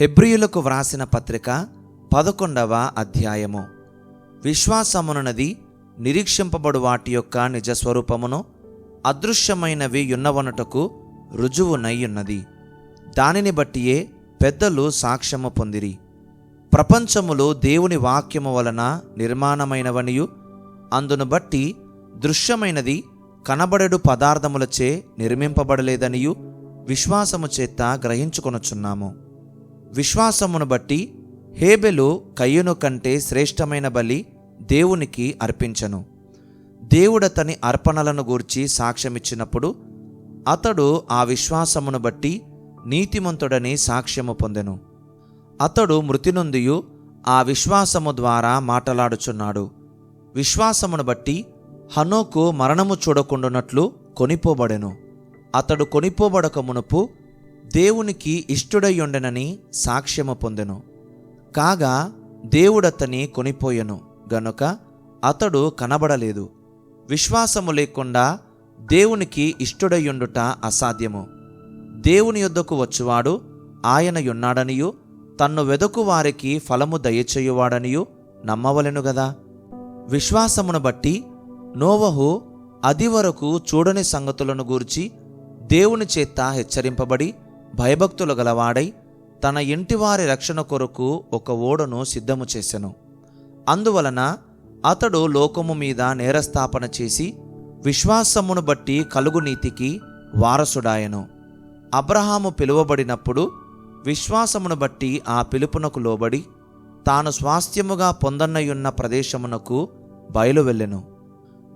హెబ్రియులకు వ్రాసిన పత్రిక పదకొండవ అధ్యాయము. విశ్వాసమునది నిరీక్షింపబడు వాటి యొక్క నిజ స్వరూపమును అదృశ్యమైనవి యున్నవనుటకు రుజువునయ్యున్నది దానిని బట్టియే పెద్దలు సాక్ష్యము పొందిరి. ప్రపంచములు దేవుని వాక్యము వలన నిర్మాణమైనవనియు అందును బట్టి దృశ్యమైనది కనబడెడు పదార్థములచే నిర్మింపబడలేదనియు విశ్వాసము చేత గ్రహించుకొనుచున్నాము. విశ్వాసమును బట్టి హేబెలు కయ్యను కంటే శ్రేష్టమైన బలి దేవునికి అర్పించను. దేవుడతని అర్పణలను గూర్చి సాక్ష్యమిచ్చినప్పుడు అతడు ఆ విశ్వాసమును బట్టి నీతిమంతుడని సాక్ష్యము పొందెను. అతడు మృతినందియు ఆ విశ్వాసము ద్వారా మాటలాడుచున్నాడు. విశ్వాసమును బట్టి హనోకు మరణము చూడకుండునట్లు కొనిపోబడెను. అతడు కొనిపోబడక మునుపు దేవునికి ఇష్టుడయ్యుండెనని సాక్ష్యము పొందెను. కాగా దేవుడతని కొనిపోయెను. గనుక అతడు కనబడలేదు. విశ్వాసము లేకుండా దేవునికి ఇష్టుడయ్యుండుట అసాధ్యము. దేవుని యొద్దకు వచ్చువాడు ఆయనయున్నాడనియు తన్ను వెదకు వారికి ఫలము దయచేయువాడనియు నమ్మవలెను గదా. విశ్వాసమును బట్టి నోవహు అది వరకు చూడని సంగతులను గూర్చి దేవుని చేత హెచ్చరింపబడి భయభక్తులు గలవాడై తన ఇంటివారి రక్షణ కొరకు ఒక ఓడను సిద్ధము చేసెను. అందువలన అతడు లోకము మీద నేరస్థాపన చేసి విశ్వాసమును బట్టి కలుగు నీతికి వారసుడాయను. అబ్రహాము పిలువబడినప్పుడు విశ్వాసమును బట్టి ఆ పిలుపునకు లోబడి తాను స్వాస్థ్యముగా పొందన్నయున్న ప్రదేశమునకు బయలు వెళ్ళెను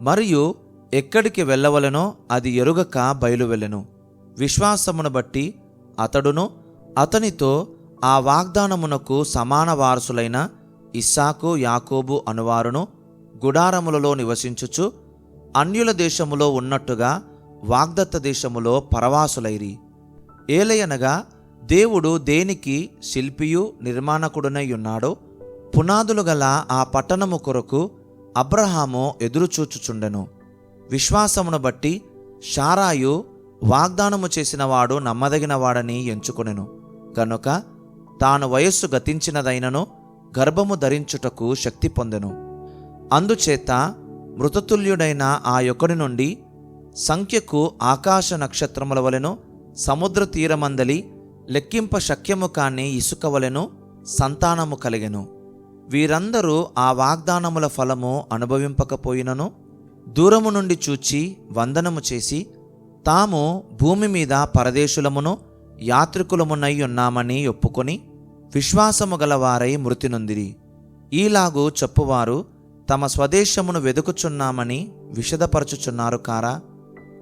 మరియు ఎక్కడికి వెళ్ళవలెనో అది ఎరుగక బయలు వెళ్ళెను విశ్వాసమును బట్టి అతడును అతనితో ఆ వాగ్దానమునకు సమాన వారసులైన ఇస్సాకు యాకోబు అనువారును గుడారములలో నివసించుచు అన్యుల దేశములో ఉన్నట్టుగా వాగ్దత్త దేశములో పరవాసులైరి. ఏలయనగా దేవుడు దేనికి శిల్పియు నిర్మాణకుడునై ఉన్నాడో పునాదులు గల ఆ పట్టణము కొరకు అబ్రహాము ఎదురుచూచుచుండెను. విశ్వాసమును బట్టి షారాయు వాగ్దానము చేసినవాడు నమ్మదగినవాడని ఎంచుకొనెను. గనుక తాను వయస్సు గతించినదైనను గర్భము ధరించుటకు శక్తి పొందెను. అందుచేత మృతతుల్యుడైన ఆ యొక్కడి నుండి సంఖ్యకు ఆకాశ నక్షత్రముల వలెను సముద్ర తీరమందలి లెక్కింప శక్యము కాని ఇసుక వలెను సంతానము కలిగెను. వీరందరూ ఆ వాగ్దానముల ఫలము అనుభవింపకపోయినను దూరము నుండి చూచి వందనము చేసి తాము భూమి మీద పరదేశులమును యాత్రికులమునై ఉన్నామని ఒప్పుకొని విశ్వాసము గలవారై మృతి నొందిరి ఈలాగు చెప్పువారు తమ స్వదేశమును వెదుకుచున్నామని విషదపరచుచున్నారు కారా?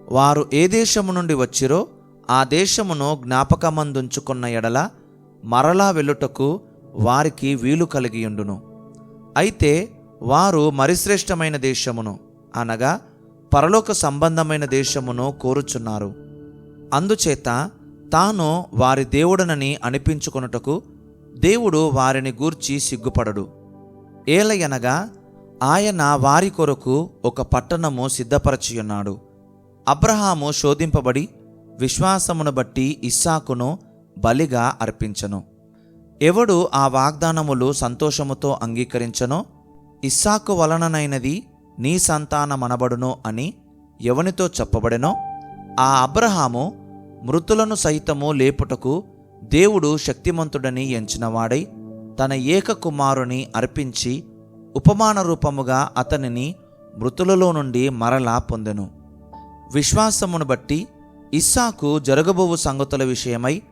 వారు ఏ దేశము నుండి వచ్చిరో ఆ దేశమును జ్ఞాపకమందుంచుకున్న ఎడల మరలా వెళ్ళుటకు వారికి వీలు కలిగియుండును. అయితే వారు మరిశ్రేష్టమైన దేశమును అనగా పరలోక సంబంధమైన దేశమును కోరుచున్నారు. అందుచేత తాను వారి దేవుడనని అనిపించుకొనుటకు దేవుడు వారిని గూర్చి సిగ్గుపడడు. ఏలయనగా ఆయన వారి కొరకు ఒక పట్టణము సిద్ధపరచియున్నాడు. అబ్రహాము శోధింపబడి విశ్వాసమును బట్టి ఇస్సాకును బలిగా అర్పించను. ఎవడు ఆ వాగ్దానములు సంతోషముతో అంగీకరించనో ఇస్సాకు వలననైనది నీ సంతానమనబడును అని ఎవనితో చెప్పబడెనో ఆ అబ్రహాము మృతులను సైతము లేపుటకు దేవుడు శక్తిమంతుడని ఎంచినవాడై తన ఏక కుమారుని అర్పించి ఉపమాన రూపముగా అతనిని మృతులలో నుండి మరలా పొందెను. విశ్వాసమును బట్టి ఇస్సాకు జరగబోవు సంగతుల విషయమై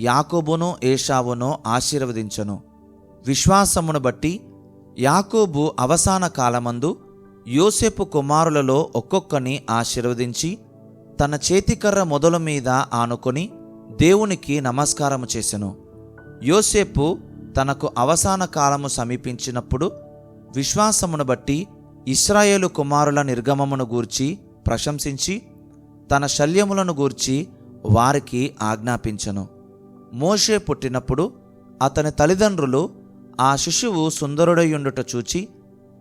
యాకోబును ఏషావును ఆశీర్వదించను. విశ్వాసమును బట్టి యాకోబు అవసాన కాలమందు యోసేపు కుమారులలో ఒక్కొక్కని ఆశీర్వదించి తన చేతికర్ర మొదల మీద ఆనుకొని దేవునికి నమస్కారము చేసెను. యోసేపు తనకు అవసాన కాలము సమీపించినప్పుడు విశ్వాసమును బట్టి ఇస్రాయేలు కుమారుల నిర్గమమును గూర్చి ప్రశంసించి తన శల్యములను గూర్చి వారికి ఆజ్ఞాపించెను. మోషే పుట్టినప్పుడు అతని తల్లిదండ్రులు ఆ శిశువు సుందరుడయుండుట చూచి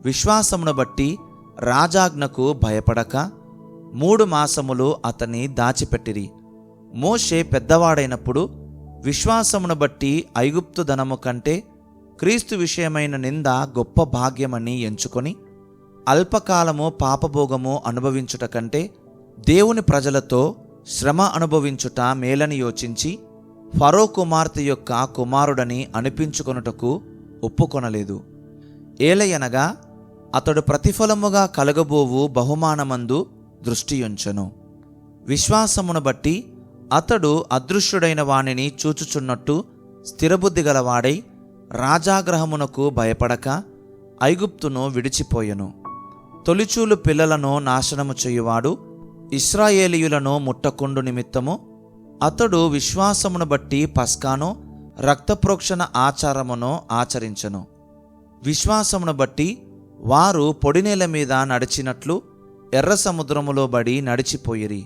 విశ్వాసమును బట్టి రాజాజ్ఞకు భయపడక మూడు మాసములు అతన్ని దాచిపెట్టిరి. మోషే పెద్దవాడైనప్పుడు విశ్వాసమును బట్టి ఐగుప్తు ధనము కంటే క్రీస్తు విషయమైన నింద గొప్ప భాగ్యమని ఎంచుకొని అల్పకాలము పాపభోగము అనుభవించుట కంటే దేవుని ప్రజలతో శ్రమ అనుభవించుట మేలని యోచించి ఫరో కుమార్తె యొక్క కుమారుడని అనిపించుకొనుటకు ఒప్పుకొనలేదు. ఏలయనగా అతడు ప్రతిఫలముగా కలగబోవు బహుమానమందు దృష్టియుంచెను. విశ్వాసమును బట్టి అతడు అదృశ్యుడైన వానిని చూచుచున్నట్టు స్థిరబుద్ధి గలవాడై రాజాగ్రహమునకు భయపడక ఐగుప్తును విడిచిపోయెను. తొలిచూలు పిల్లలను నాశనము చేయువాడు ఇస్రాయేలీయులను ముట్టకుండు నిమిత్తము అతడు విశ్వాసమును బట్టి పస్కాను రక్తప్రోక్షణ ఆచారమును ఆచరించెను. విశ్వాసమును బట్టి వారు పొడినేల మీద నడిచినట్లు ఎర్ర సముద్రములో బడి నడిచిపోయిరి.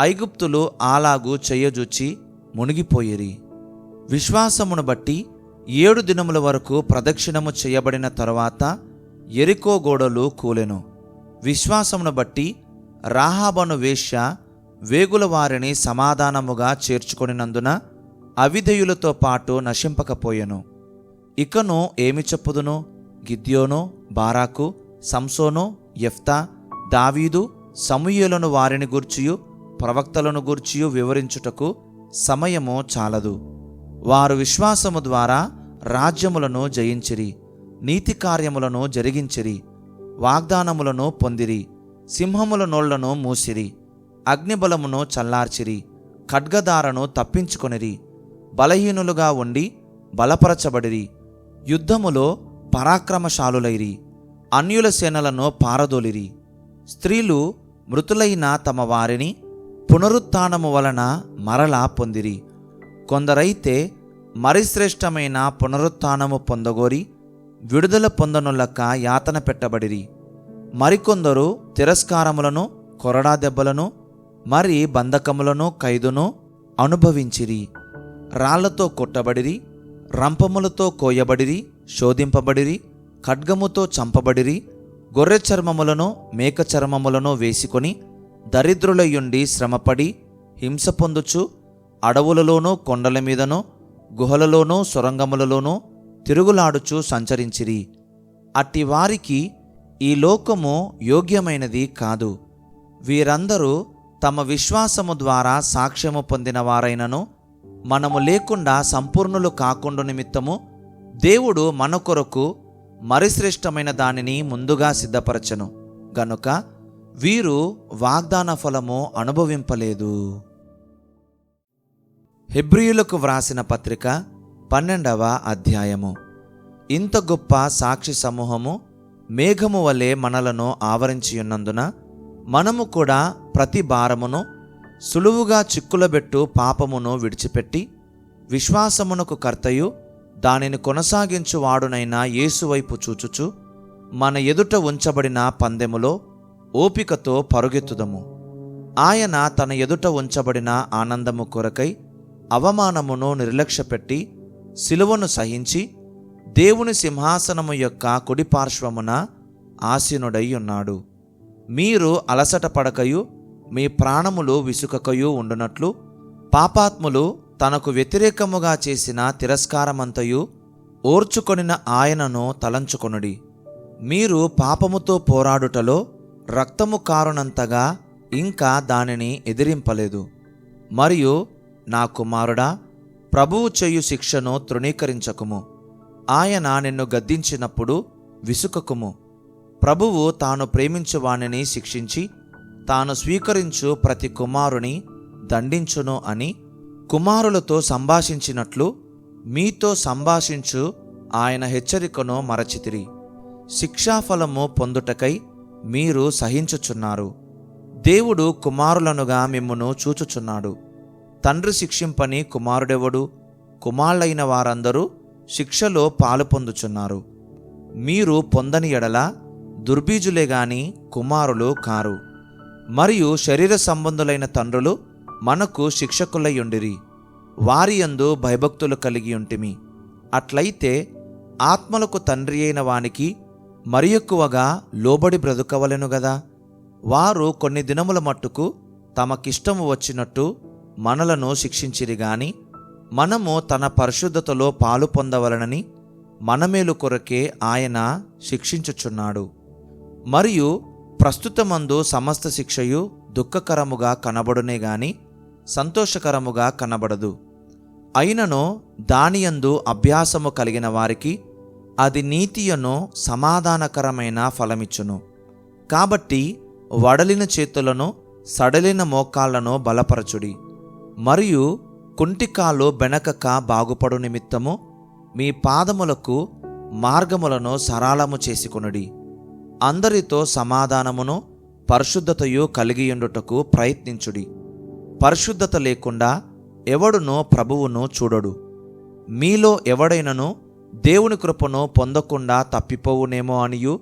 ఐగుప్తులు అలాగు చెయ్యజూచి మునిగిపోయిరి. విశ్వాసమును బట్టి ఏడు దినముల వరకు ప్రదక్షిణము చేయబడిన తరువాత ఎరికో గోడలు కూలెను. విశ్వాసమును బట్టి రాహాబను వేశ్య వేగుల వారిని సమాధానముగా చేర్చుకొనినందున అవిధేయులతో పాటు నశింపకపోయెను. ఇకను ఏమి చెప్పుదును? గిద్యోను బారాకు సంసోను యెఫ్తా దావీదు సమూయులను వారిని గూర్చియు ప్రవక్తలను గూర్చియు వివరించుటకు సమయము చాలదు. వారు విశ్వాసము ద్వారా రాజ్యములను జయించిరి నీతి కార్యములను జరిగించిరి వాగ్దానములను పొందిరి సింహముల నోళ్ళను మూసిరి అగ్నిబలమును చల్లార్చిరి ఖడ్గదారను తప్పించుకొనిరి బలహీనులుగా ఉండి బలపరచబడిరి యుద్ధములో పరాక్రమశాలులైరి అన్యుల సేనలను పారదోలిరి. స్త్రీలు మృతులైన తమ వారిని పునరుత్థానము వలన మరలా పొందిరి. కొందరైతే మరి పునరుత్నము పొందగోరి విడుదల పొందనులక యాతన పెట్టబడిరి. మరికొందరు తిరస్కారములను కొరడా దెబ్బలను మరి బంధకములను ఖైదును అనుభవించిరి. రాళ్ళతో కొట్టబడిరి రంపములతో కోయబడిరి శోధింపబడిరి ఖడ్గముతో చంపబడిరి గొర్రె చర్మములను మేక చర్మములను వేసుకొని దరిద్రులయుండి శ్రమపడి హింస పొందుచు అడవులలోనూ కొండల మీదనో గుహలలోనూ సొరంగములలోనూ తిరుగులాడుచు సంచరించిరి. అట్టి వారికి ఈ లోకము యోగ్యమైనది కాదు. వీరందరూ తమ విశ్వాసము ద్వారా సాక్ష్యము పొందిన వారైనను మనము లేకుండా సంపూర్ణులు కాకుండా నిమిత్తము దేవుడు మన కొరకు మరిశ్రేష్టమైన దానిని ముందుగా సిద్ధపరచను. గనుక వీరు వాగ్దాన ఫలము అనుభవింపలేదు. హెబ్రియులకు వ్రాసిన పత్రిక పన్నెండవ అధ్యాయము. ఇంత గొప్ప సాక్షి సమూహము మేఘము వలె మనలను ఆవరించియున్నందున మనము కూడా ప్రతి భారమును సులువుగా చిక్కులబెట్టు పాపమును విడిచిపెట్టి విశ్వాసమునకు కర్తయు దానిని కొనసాగించు వాడునైన యేసువైపు చూచుచు మన ఎదుట ఉంచబడిన పందెములో ఓపికతో పరుగెత్తుదము. ఆయన తన ఎదుట ఉంచబడిన ఆనందము కొరకై అవమానమును నిర్లక్ష్యపెట్టి శిలువను సహించి దేవుని సింహాసనము యొక్క కుడిపార్శ్వమున ఆసీనుడై ఉన్నాడు. మీరు అలసట పడకయు మీ ప్రాణములు విసుకకయు ఉండునట్లు పాపాత్ములు తనకు వ్యతిరేకముగా చేసిన తిరస్కారమంతయు ఓర్చుకొనిన ఆయనను తలంచుకొనుడి. మీరు పాపముతో పోరాడుటలో రక్తము కారునంతగా ఇంకా దానిని ఎదిరింపలేదు. మరియు నా కుమారుడా ప్రభువు చేయు శిక్షను తృణీకరించకుము. ఆయన నిన్ను గద్దించినప్పుడు విసుకకుము. ప్రభువు తాను ప్రేమించువాణిని శిక్షించి తాను స్వీకరించు ప్రతి కుమారుని దండించును అని కుమారులతో సంభాషించినట్లు మీతో సంభాషించు ఆయన హెచ్చరికను మరచితిరి. శిక్షాఫలము పొందుటకై మీరు సహించుచున్నారు. దేవుడు కుమారులనుగా మిమ్మును చూచుచున్నాడు. తండ్రి శిక్షింపని కుమారుడెవడు? కుమారులైన వారందరూ శిక్షలో పాలు పొందుచున్నారు మీరు పొందని ఎడల దుర్బీజులే గాని కుమారులు కారు. మరియు శరీర సంబంధులైన తండ్రులు మనకు శిక్షకులయ్యుండిరి. వారి యందు భయభక్తులు కలిగి ఉంటిమి అట్లయితే ఆత్మలకు తండ్రి అయిన వానికి మరి ఎక్కువగా లోబడి బ్రతుకవలెను గదా. వారు కొన్ని దినముల మట్టుకు తమకిష్టము వచ్చినట్టు మనలను శిక్షించిరి గాని మనము తన పరిశుద్ధతలో పాలు పొందవలనని మనమేలు కొరకే ఆయన శిక్షించుచున్నాడు. మరియు ప్రస్తుతమందు సమస్త శిక్షయు దుఃఖకరముగా కనబడునే గాని సంతోషకరముగా కనబడదు. అయినను దానియందు అభ్యాసము కలిగిన వారికి అది నీతియను సమాధానకరమైన ఫలమిచ్చును. కాబట్టి వడలిన చేతులను సడలిన మోకాళ్ళను బలపరచుడి. మరియు కుంటికాలు బెనకక బాగుపడు నిమిత్తము మీ పాదములకు మార్గములను సరాళము చేసుకొనుడి. అందరితో సమాధానమును పరిశుద్ధతయు కలిగియుండుటకు ప్రయత్నించుడి. పరిశుద్ధత లేకుండా ఎవడునో ప్రభువును చూడడు. మీలో ఎవడైనను దేవుని కృపను పొందకుండా తప్పిపోవునేమో అనియు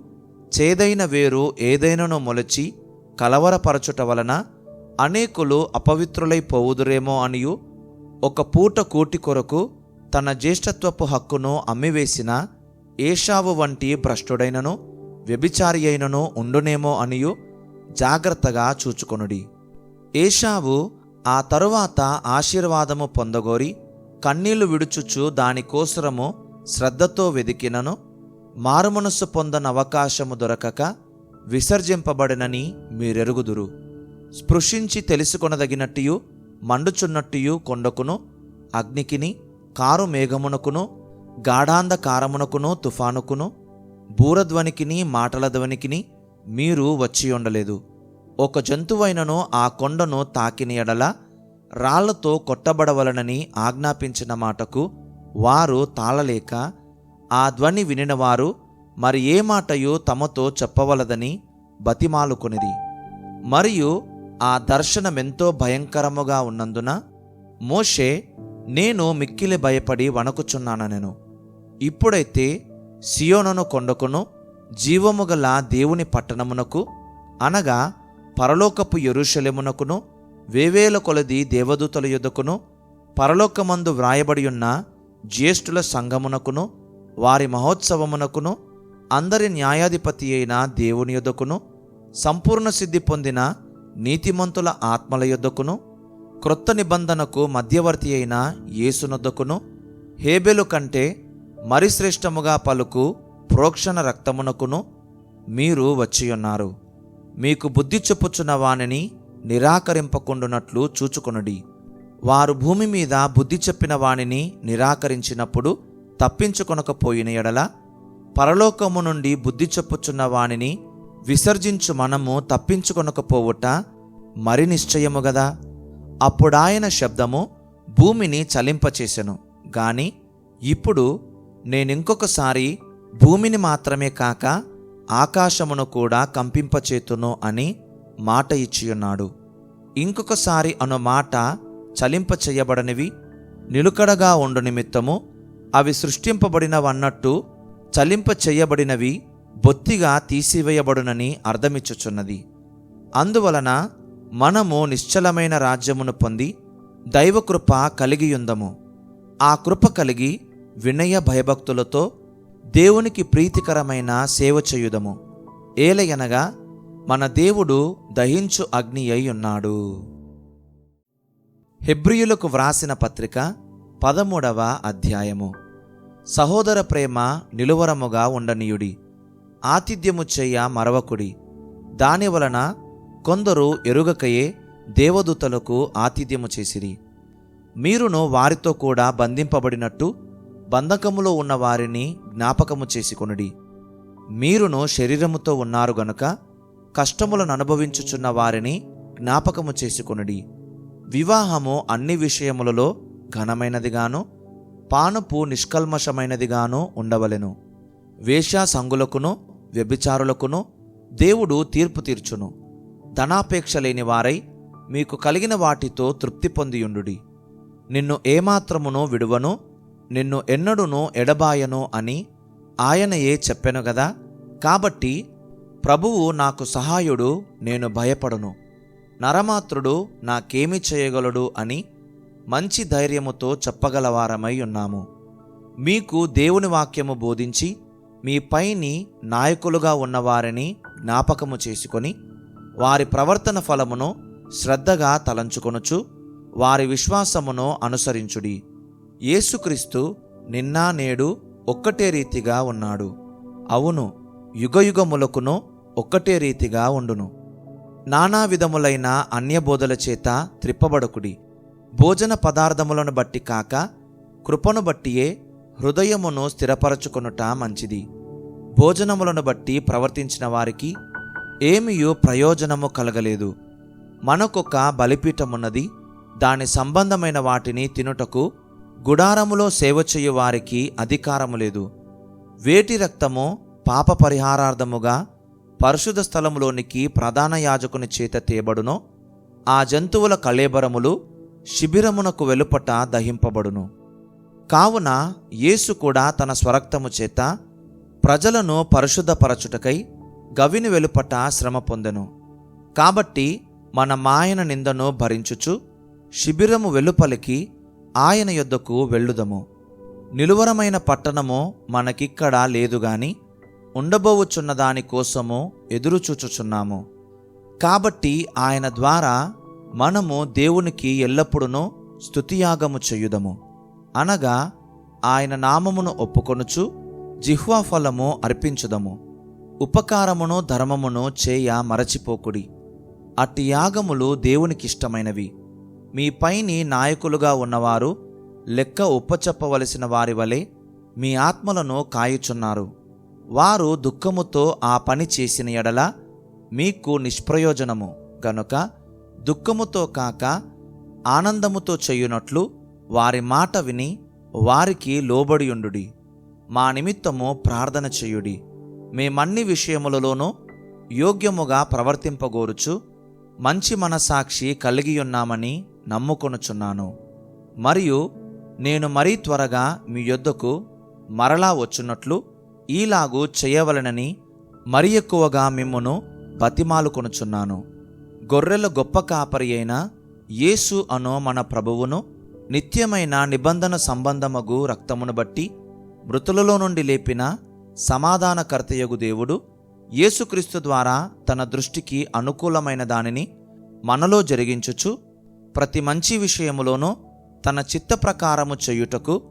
చేదైన వేరు ఏదైనను మొలచి కలవరపరచుట వలన అనేకులు అపవిత్రులైపోవుదురేమో అనియు ఒక పూట కూటి కొరకు తన జ్యేష్ఠత్వపు హక్కును అమ్మివేసిన ఏషావు వంటి భ్రష్టుడైనను వ్యభిచారి అయినను ఉండునేమో అనియు జాగ్రత్తగా చూచుకొనుడి. ఏషావు ఆ తరువాత ఆశీర్వాదము పొందగోరి కన్నీళ్ళు విడుచుచు దానికోసరము శ్రద్ధతో వెదికినను మారుమనస్సు పొందన అవకాశము దొరకక విసర్జింపబడినని మీరెరుగుదురు. స్పృశించి తెలుసుకొనదగినట్టు మండుచున్నట్టు కొండకును అగ్నికిని కారు మేఘమునకును గాఢాంధకారమునకును తుఫానుకును బూరధ్వనికిని మాటల ధ్వనికిని మీరు వచ్చి ఉండలేదు ఒక జంతువైనను ఆ కొండను తాకిన ఎడల రాళ్ళతో కొట్టబడవలనని ఆజ్ఞాపించిన మాటకు వారు తాళలేక ఆ ధ్వని వినినవారు మరి ఏ మాటయో తమతో చెప్పవలదని బతిమాలుకొనిది మరియు ఆ దర్శనమెంతో భయంకరముగా ఉన్నందున మోషే నేను మిక్కిలి భయపడి వణకుచున్నానెను ఇప్పుడైతే సియోనను కొండకును జీవము గల దేవుని పట్టణమునకు అనగా పరలోకపు యెరూషలేమునకును వేవేల కొలది దేవదూతల యొద్దకును పరలోకమందు వ్రాయబడి ఉన్న జ్యేష్ఠుల సంఘమునకును వారి మహోత్సవమునకును అందరి న్యాయాధిపతి అయిన దేవుని యొద్దకును సంపూర్ణ సిద్ధి పొందిన నీతిమంతుల ఆత్మల యొద్దకును క్రొత్త నిబంధనకు మధ్యవర్తి అయిన యేసునొద్దకును హేబెలు కంటే మరి శ్రేష్టముగా పలుకు ప్రోక్షణ రక్తమునకును మీరు వచ్చియున్నారు. మీకు బుద్ధి చెప్పుచున్న వానిని నిరాకరింపకుండునట్లు చూచుకొనుడి. వారు భూమి మీద బుద్ధి చెప్పిన వానిని నిరాకరించినప్పుడు తప్పించుకొనకపోయిన ఎడల పరలోకము నుండి బుద్ధి చెప్పుచున్న వానిని విసర్జించు మనము తప్పించుకొనకపోవుట మరి నిశ్చయము గదా? అప్పుడాయన శబ్దము భూమిని చలింపచేసెను. గాని ఇప్పుడు నేనింకొకసారి భూమిని మాత్రమే కాక ఆకాశమును కూడా కంపింపచేతును అని మాట ఇచ్చియున్నాడు. ఇంకొకసారి అను మాట చలింప చేయబడనివి నిలుకడగా ఉండు నిమిత్తము అవి సృష్టింపబడినవన్నట్టు చలింప చేయబడినవి బొత్తిగా తీసివేయబడునని అర్థమిచ్చుచున్నది. అందువలన మనము నిశ్చలమైన రాజ్యమును పొంది దైవకృప కలిగియుందము. ఆ కృప కలిగి వినయ భయభక్తులతో దేవునికి ప్రీతికరమైన సేవ చేయుదము. ఏలయనగా మన దేవుడు దహించు అగ్ని అయి ఉన్నాడు. హెబ్రియులకు వ్రాసిన పత్రిక పదమూడవ అధ్యాయము. సహోదర ప్రేమ నిలువరముగా ఉండనీయుడి. ఆతిథ్యము చెయ్య మరవకుడి. దాని వలన కొందరు ఎరుగకయే దేవదూతలకు ఆతిథ్యము చేసిరి. మీరును వారితో కూడా బంధింపబడినట్టు బంధకములో ఉన్న వారిని జ్ఞాపకము చేసుకొనుడి. మీరును శరీరముతో ఉన్నారు గనుక కష్టములను అనుభవించుచున్న వారిని జ్ఞాపకము చేసుకొనుడి. వివాహము అన్ని విషయములలో ఘనమైనదిగాను పానుపు నిష్కల్మషమైనదిగాను ఉండవలెను. వేశ్యాసంగులకును వ్యభిచారులకును దేవుడు తీర్పు తీర్చును. ధనాపేక్ష లేని వారై మీకు కలిగిన వాటితో తృప్తి పొందియుండుడి. నిన్ను ఏమాత్రమును విడువను నిన్ను ఎన్నడును ఎడబాయను అని ఆయనయే చెప్పెను గదా? కాబట్టి ప్రభువు నాకు సహాయుడు నేను భయపడును. నరమాత్రుడు నాకేమి చేయగలడు అని మంచి ధైర్యముతో చెప్పగలవారమై ఉన్నాము. మీకు దేవుని వాక్యము బోధించి మీ పైని నాయకులుగా ఉన్నవారిని జ్ఞాపకము చేసుకొని వారి ప్రవర్తన ఫలమును శ్రద్ధగా తలంచుకొనుచు వారి విశ్వాసమును అనుసరించుడి. యేసుక్రీస్తు నిన్న నేడు ఒక్కటే రీతిగా ఉన్నాడు. అవును యుగయుగములకును ఒక్కటే రీతిగా ఉండును. నానా విధములైన అన్యబోధల చేత త్రిప్పబడకుడి. భోజన పదార్థములను బట్టి కాక కృపను బట్టియే హృదయమును స్థిరపరచుకొనుట మంచిది. భోజనములను బట్టి ప్రవర్తించిన వారికి ఏమియూ ప్రయోజనము కలగలేదు. మనకొక బలిపీఠమున్నది దాని సంబంధమైన వాటిని తినుటకు గుడారములో సేవ చేయు వారికి అధికారము లేదు. వేటి రక్తము పాప పరిహారార్థముగా పరిశుద్ధ స్థలములోనికి ప్రధాన యాజకుని చేత తేబడునో ఆ జంతువుల కళేబరములు శిబిరమునకు వెలుపట దహింపబడును. కావున యేసు కూడా తన స్వరక్తము చేత ప్రజలను పరిశుద్ధపరచుటకై గవిని వెలుపట శ్రమ పొందెను. కాబట్టి మన మాయన నిందను భరించుచు శిబిరము వెలుపలికి ఆయన యొద్దకు వెళ్ళుదము. నిలువరమైన పట్టణము మనకిక్కడ లేదు గాని ఉండబోవుచున్న దాని కోసము ఎదురుచూచుచున్నాము. కాబట్టి ఆయన ద్వారా మనము దేవునికి ఎల్లప్పుడూ స్థుతియాగము చేయుదము. అనగా ఆయన నామమును ఒప్పుకొనుచు జిహ్వా ఫలము అర్పించుదము. ఉపకారమును ధర్మమును చేయ మరచిపోకుడి. అట్టి యాగములు దేవునికిష్టమైనవి. మీ పైని నాయకులుగా ఉన్నవారు లెక్క ఒప్పచెప్పవలసిన వారి వలె మీ ఆత్మలను కాయుచున్నారు. వారు దుఃఖముతో ఆ పని చేసిన ఎడల మీకు నిష్ప్రయోజనము. గనుక దుఃఖముతో కాక ఆనందముతో చేయునట్లు వారి మాట విని వారికి లోబడియుండుడి. మా నిమిత్తము ప్రార్థన చేయుడి. మేమన్ని విషయములలోనూ యోగ్యముగా ప్రవర్తింపగోరుచు మంచి మనసాక్షి కలిగియున్నామని నమ్ముకొనుచున్నాను. మరియు నేను మరీ త్వరగా మీ యొద్దకు మరలా వచ్చున్నట్లు ఈలాగు చేయవలనని మరి ఎక్కువగా మిమ్మును బతిమాలుకొనుచున్నాను గొర్రెల గొప్ప కాపరి అయిన యేసు అనో మన ప్రభువును నిత్యమైన నిబంధన సంబంధమగు రక్తమును బట్టి మృతులలో నుండి లేపిన సమాధానకర్తయగు దేవుడు యేసుక్రీస్తు ద్వారా తన దృష్టికి అనుకూలమైన దానిని మనలో జరిగించుచు ప్రతి మంచి విషయములోనూ తన చిత్త ప్రకారము చేయుటకు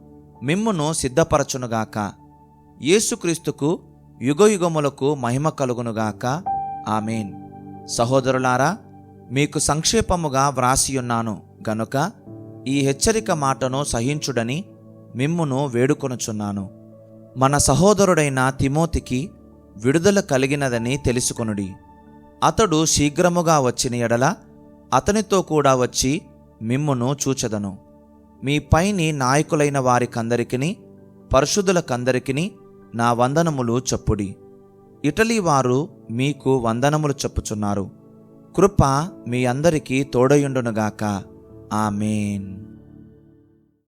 మిమ్మును సిద్ధపరచునుగాక. యేసుక్రీస్తుకు యుగయుగములకు మహిమ కలుగునుగాక. ఆమెన్. సహోదరులారా మీకు సంక్షేపముగా వ్రాసియున్నాను గనుక ఈ హెచ్చరిక మాటను సహించుడని మిమ్మును వేడుకొనుచున్నాను. మన సహోదరుడైన తిమోతికి విడుదల కలిగినదని తెలుసుకొనుడి. అతడు శీఘ్రముగా వచ్చిన ఎడల అతనితో కూడా వచ్చి మిమ్మును చూచెదను. మీ పైని నాయకులైన వారికందరికిని పరిశుద్ధులకందరికిని నా వందనములు చెప్పుడి. ఇటలీ వారు మీకు వందనములు చెప్పుచున్నారు. కృప మీ అందరికీ తోడయుండునుగాక. ఆమెన్.